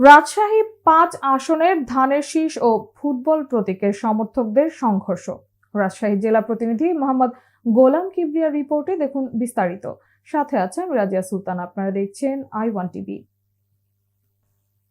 রাজশাহী পাঁচ আসনের ধানের শীষ ও ফুটবল প্রতীকের সমর্থকদের সংঘর্ষ। রাজশাহী জেলা প্রতিনিধি মোহাম্মদ গোলাম কিবরিয়ার রিপোর্টে দেখুন বিস্তারিত। সাথে আছেন রাজিয়া সুলতান, আপনারা দেখছেন আই ওয়ান টিভি।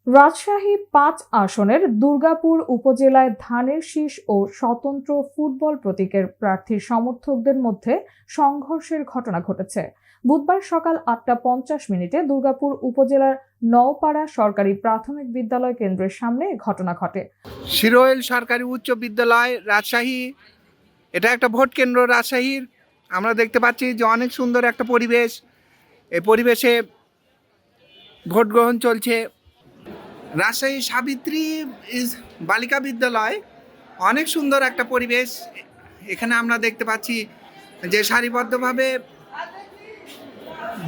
রাজশাহী পাঁচ আসনের দুর্গাপুর উপজেলায় ধানের শীষ ও স্বতন্ত্র ফুটবল প্রতীকের প্রার্থীর সমর্থকদের মধ্যে সংঘর্ষের ঘটনা ঘটেছে। বুধবার সকাল আটটা পঞ্চাশ মিনিটে দুর্গাপুর উপজেলার নওপাড়া সরকারি প্রাথমিক বিদ্যালয় কেন্দ্রের সামনে ঘটনা ঘটে। শিরোয়েল সরকারি উচ্চ বিদ্যালয় রাজশাহী, এটা একটা ভোট কেন্দ্র রাজশাহীর। আমরা দেখতে পাচ্ছি যে অনেক সুন্দর একটা পরিবেশ। এই পরিবেশে ভোট গ্রহণ চলছে। রাজশাহী সাবিত্রী বালিকা বিদ্যালয়। অনেক সুন্দর একটা পরিবেশ। এখানে আমরা দেখতে পাচ্ছি যে সারিবদ্ধভাবে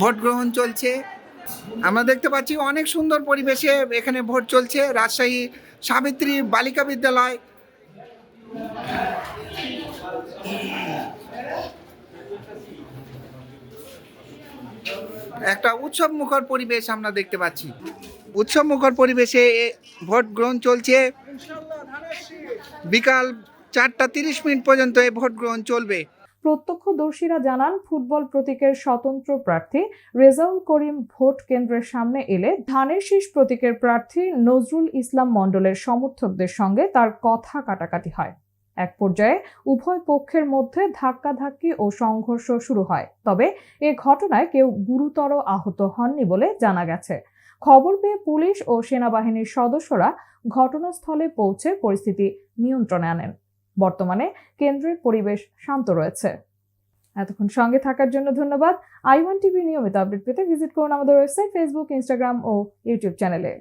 ভোট গ্রহণ চলছে। আমরা দেখতে পাচ্ছি অনেক সুন্দর পরিবেশে এখানে ভোট চলছে। রাজশাহী সাবিত্রী বালিকা বিদ্যালয়। একটা উৎসব মুখর পরিবেশ আমরা দেখতে পাচ্ছি। উৎসব মুখর পরিবেশে ভোট গ্রহণ চলছে। বিকাল চারটা তিরিশ মিনিট পর্যন্ত এই ভোট গ্রহণ চলবে। প্রত্যক্ষদর্শীরা জানান, ফুটবল প্রতীকের স্বতন্ত্র প্রার্থী রেজাউল করিম ভোট কেন্দ্রের সামনে এলে ধানের শীষ প্রতীকের প্রার্থী নজরুল ইসলাম মণ্ডলের সমর্থকদের সঙ্গে তার কথা কাটাকাটি হয়। এক পর্যায়ে উভয় পক্ষের মধ্যে ধাক্কাধাক্কি ও সংঘর্ষ শুরু হয়। তবে এ ঘটনায় কেউ গুরুতর আহত হননি বলে জানা গেছে। খবর পেয়ে পুলিশ ও সেনাবাহিনীর সদস্যরা ঘটনাস্থলে পৌঁছে পরিস্থিতি নিয়ন্ত্রণে আনেন। বর্তমানে কেন্দ্রের পরিবেশ শান্ত রয়েছে। এতক্ষণ সঙ্গে থাকার জন্য ধন্যবাদ। আই ওয়ান টিভি নিয়মিত আপডেট পেতে ভিজিট করুন আমাদের ওয়েবসাইট, ফেসবুক, ইনস্টাগ্রাম ও ইউটিউব চ্যানেলে।